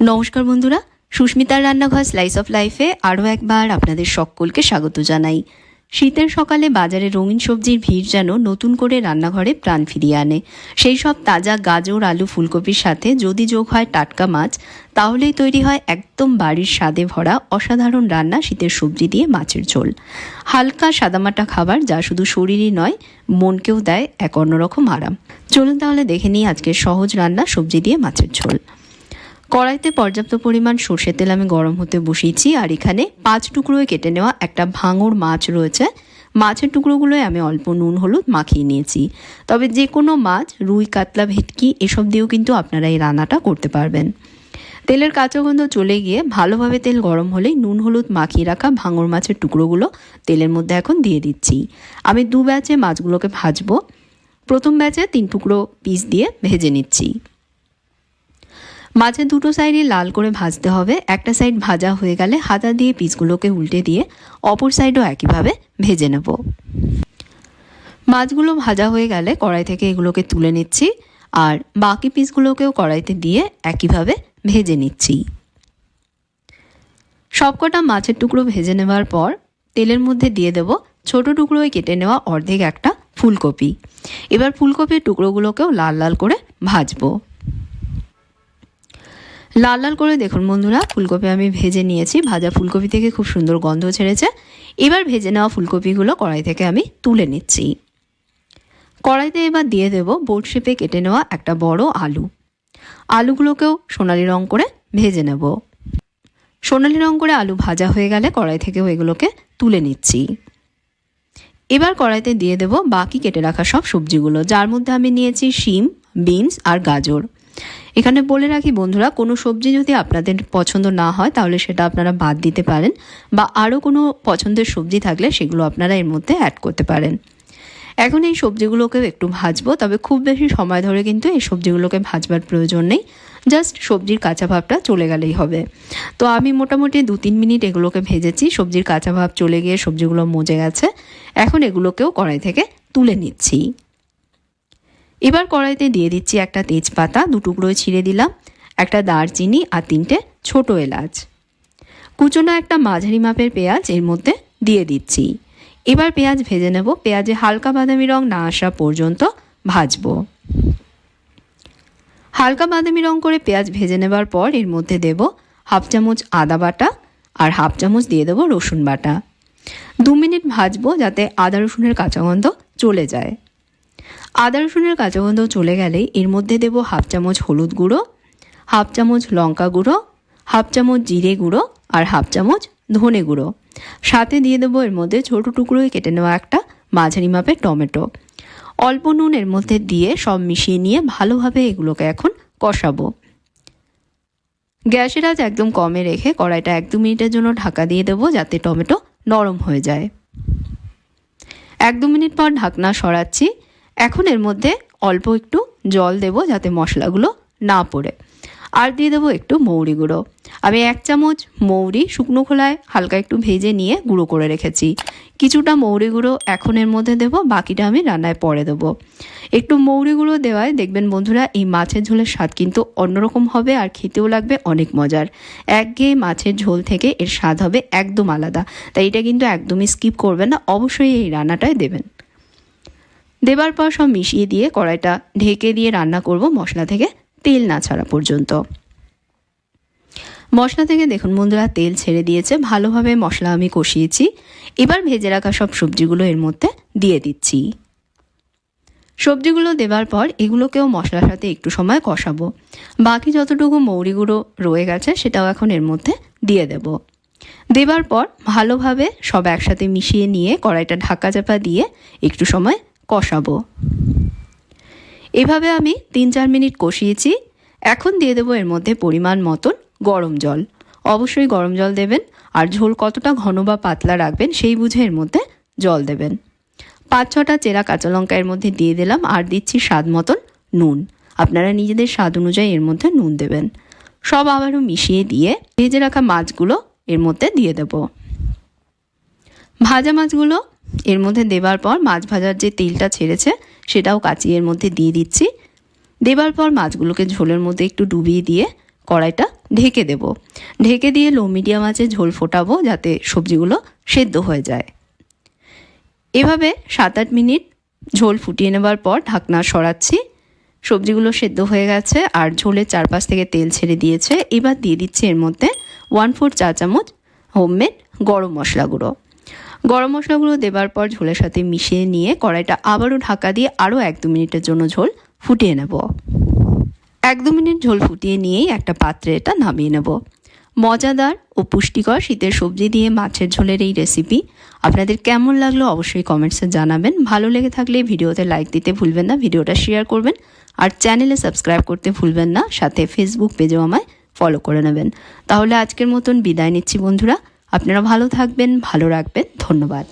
নমস্কার বন্ধুরা, সুস্মিতার রান্নাঘর স্লাইস অফ লাইফে আরও একবার আপনাদের সকলকে স্বাগত জানাই। শীতের সকালে বাজারে রঙিন সবজির ভিড় যেন নতুন করে রান্নাঘরে প্রাণ ফিরিয়ে আনে। সেই সব তাজা গাজর, আলু, ফুলকপির সাথে যদি যোগ হয় টাটকা মাছ, তাহলেই তৈরি হয় একদম বাড়ির স্বাদে ভরা অসাধারণ রান্না শীতের সবজি দিয়ে মাছের ঝোল। হালকা সাদামাটা খাবার যা শুধু শরীরই নয়, মনকেও দেয় এক অন্যরকম আরাম। চলুন তাহলে দেখে নিই আজকের সহজ রান্না সবজি দিয়ে মাছের ঝোল। কড়াইতে পর্যাপ্ত পরিমাণ সর্ষের তেল আমি গরম হতে বসিয়েছি, আর এখানে পাঁচ টুকরোয় কেটে নেওয়া একটা ভাঙর মাছ রয়েছে। মাছের টুকরোগুলোয় আমি অল্প নুন, হলুদ মাখিয়ে নিয়েছি। তবে যে কোনো মাছ, রুই, কাতলা, ভেটকি, এসব দিয়েও কিন্তু আপনারা এই রান্নাটা করতে পারবেন। তেলের কাঁচা গন্ধ চলে গিয়ে ভালোভাবে তেল গরম হলেই নুন, হলুদ মাখিয়ে রাখা ভাঙর মাছের টুকরোগুলো তেলের মধ্যে এখন দিয়ে দিচ্ছি। আমি দু ব্যাচে মাছগুলোকে ভাজবো। প্রথম ব্যাচে তিন টুকরো পিস দিয়ে ভেজে নিচ্ছি। মাছের দুটো সাইডে লাল করে ভাজতে হবে। একটা সাইড ভাজা হয়ে গেলে হাতা দিয়ে পিসগুলোকে উল্টে দিয়ে অপর সাইডও একইভাবে ভেজে নেব। মাছগুলো ভাজা হয়ে গেলে কড়াই থেকে এগুলোকে তুলে নিচ্ছি আর বাকি পিসগুলোকেও কড়াইতে দিয়ে একইভাবে ভেজে নিচ্ছি। সবকটা মাছের টুকরো ভেজে নেওয়ার পর তেলের মধ্যে দিয়ে দেব ছোট টুকরোয় কেটে নেওয়া অর্ধেক একটা ফুলকপি। এবার ফুলকপির টুকরোগুলোকেও লাল লাল করে ভাজবো। লাল লাল করে দেখুন বন্ধুরা, ফুলকপি আমি ভেজে নিয়েছি। ভাজা ফুলকপি থেকে খুব সুন্দর গন্ধ ছেড়েছে। এবার ভেজে নেওয়া ফুলকপিগুলো কড়াই থেকে আমি তুলে নিচ্ছি। কড়াইতে এবার দিয়ে দেব বোট শেপে কেটে নেওয়া একটা বড় আলু। আলুগুলোকেও সোনালি রং করে ভেজে নেব। সোনালি রং করে আলু ভাজা হয়ে গেলে কড়াই থেকেও এগুলোকে তুলে নিচ্ছি। এবার কড়াইতে দিয়ে দেব বাকি কেটে রাখা সব সবজিগুলো। যার মধ্যে আমি নিয়েছি শিম, বিনস আর গাজর। এখানে বলে রাখি বন্ধুরা, কোনো সবজি যদি আপনাদের পছন্দ না হয়, তাহলে সেটা আপনারা বাদ দিতে পারেন বা আরও কোনো পছন্দের সবজি থাকলে সেগুলো আপনারা এর মধ্যে অ্যাড করতে পারেন। এখন এই সবজিগুলোকেও একটু ভাজবো, তবে খুব বেশি সময় ধরে কিন্তু এই সবজিগুলোকে ভাজবার প্রয়োজন নেই। জাস্ট সবজির কাঁচা ভাবটা চলে গেলেই হবে। তো আমি মোটামুটি দু তিন মিনিট এগুলোকে ভেজেছি, সবজির কাঁচা ভাব চলে গিয়ে সবজিগুলো মজে গেছে। এখন এগুলোকেও কড়াই থেকে তুলে নিচ্ছি। এবার কড়াইতে দিয়ে দিচ্ছি একটা তেজপাতা, দু টুকরোয় ছিঁড়ে দিলাম, একটা দারচিনি আর তিনটে ছোট এলাচ। কুচনো একটা মাঝারি মাপের পেঁয়াজ এর মধ্যে দিয়ে দিচ্ছি। এবার পেঁয়াজ ভেজে নেব, পেঁয়াজে হালকা বাদামি রং না আসা পর্যন্ত ভাজবো। হালকা বাদামি রং করে পেঁয়াজ ভেজে নেবার পর এর মধ্যে দেব হাফ চামচ আদা বাটা আর হাফ চামচ দিয়ে দেবো রসুন বাটা। দু মিনিট ভাজবো যাতে আদা রসুনের কাঁচা গন্ধ চলে যায়। আদা রসুনের কাঁচা গন্ধ চলে গেলেই এর মধ্যে দেব হাফ চামচ হলুদ গুঁড়ো, হাফ চামচ লঙ্কা গুঁড়ো, হাফ চামচ জিরে গুঁড়ো আর হাফ চামচ ধনে গুঁড়ো। সাথে দিয়ে দেবো এর মধ্যে ছোটো টুকরোয় কেটে নেওয়া একটা মাঝারি মাপের টমেটো। অল্প নুন এর মধ্যে দিয়ে সব মিশিয়ে নিয়ে ভালোভাবে এগুলোকে এখন কষাবো। গ্যাসের আজ একদম কমে রেখে কড়াইটা এক দু মিনিটের জন্য ঢাকা দিয়ে দেবো যাতে টমেটো নরম হয়ে যায়। এক দু মিনিট পর ঢাকনা সরাচ্ছি। এখন এর মধ্যে অল্প একটু জল দেব যাতে মশলাগুলো না পড়ে। আর দিয়ে দেবো একটু মৌরি গুঁড়ো। আমি এক চামচ মৌরি শুকনো খোলায় হালকা একটু ভেজে নিয়ে গুঁড়ো করে রেখেছি। কিছুটা মৌরি গুঁড়ো এখন এর মধ্যে দেবো, বাকিটা আমি রান্নায় পরে দেবো। একটু মৌরি গুঁড়ো দেওয়ায় দেখবেন বন্ধুরা, এই মাছের ঝোলের স্বাদ কিন্তু অন্যরকম হবে আর খেতেও লাগবে অনেক মজার। একঘেয়ে মাছের ঝোল থেকে এর স্বাদ হবে একদম আলাদা। তাই এটা কিন্তু একদমই স্কিপ করবেন না, অবশ্যই এই রান্নাটায় দেবেন। দেবার পর সব মিশিয়ে দিয়ে কড়াইটা ঢেকে দিয়ে রান্না করব মশলা থেকে তেল না ছাড়া পর্যন্ত। মশলা থেকে দেখুন বন্ধুরা, তেল ছেড়ে দিয়েছে, ভালোভাবে মশলা আমি কষিয়েছি। এবার ভেজে রাখা সব সবজিগুলো এর মধ্যে দিয়ে দিচ্ছি। সবজিগুলো দেবার পর এগুলোকেও মশলার সাথে একটু সময় কষাবো। বাকি যতটুকু মৌরি গুঁড়ো রয়ে গেছে, সেটাও এখন এর মধ্যে দিয়ে দেব। দেবার পর ভালোভাবে সব একসাথে মিশিয়ে নিয়ে কড়াইটা ঢাকা চাপা দিয়ে একটু সময় কষাবো। এভাবে আমি তিন চার মিনিট কষিয়েছি। এখন দিয়ে দেবো এর মধ্যে পরিমাণ মতন গরম জল। অবশ্যই গরম জল দেবেন, আর ঝোল কতটা ঘন বা পাতলা রাখবেন সেই বুঝে এর মধ্যে জল দেবেন। পাঁচ ছটা চেরা কাঁচা লঙ্কা এর মধ্যে দিয়ে দিলাম, আর দিচ্ছি স্বাদ মতন নুন। আপনারা নিজেদের স্বাদ অনুযায়ী এর মধ্যে নুন দেবেন। সব আবারও মিশিয়ে দিয়ে ভেজে রাখা মাছগুলো এর মধ্যে দিয়ে দেব। ভাজা মাছগুলো এর মধ্যে দেবার পর মাছ ভাজার যে তেলটা ছেড়েছে, সেটাও কাচিয়ে এর মধ্যে দিয়ে দিচ্ছি। দেবার পর মাছগুলোকে ঝোলের মধ্যে একটু ডুবিয়ে দিয়ে কড়াইটা ঢেকে দেব। ঢেকে দিয়ে লো মিডিয়াম আঁচে ঝোল ফোটাবো যাতে সবজিগুলো সেদ্ধ হয়ে যায়। এভাবে সাত আট মিনিট ঝোল ফুটিয়ে নেবার পর ঢাকনা সরাচ্ছি। সবজিগুলো সেদ্ধ হয়ে গেছে আর ঝোলের চারপাশ থেকে তেল ছেড়ে দিয়েছে। এবার দিয়ে দিচ্ছি এর মধ্যে ওয়ান ফোর চা চামচ হোমমেড গরম মশলা গুঁড়ো। গরম মশলাগুলো দেবার পর ঝোলের সাথে মিশিয়ে নিয়ে কড়াইটা আবারও ঢাকা দিয়ে আরও এক দু মিনিটের জন্য ঝোল ফুটিয়ে নেব। এক দু মিনিট ঝোল ফুটিয়ে নিয়েই একটা পাত্রে এটা নামিয়ে নেব। মজাদার ও পুষ্টিকর শীতের সবজি দিয়ে মাছের ঝোলের এই রেসিপি আপনাদের কেমন লাগল অবশ্যই কমেন্টসে জানাবেন। ভালো লেগে থাকলে ভিডিওতে লাইক দিতে ভুলবেন না, ভিডিওটা শেয়ার করবেন আর চ্যানেলে সাবস্ক্রাইব করতে ভুলবেন না, সাথে ফেসবুক পেজেও আমায় ফলো করে নেবেন। তাহলে আজকের মতন বিদায় নিচ্ছি বন্ধুরা। আপনারা ভালো থাকবেন ভালো রাখবেন ধন্যবাদ।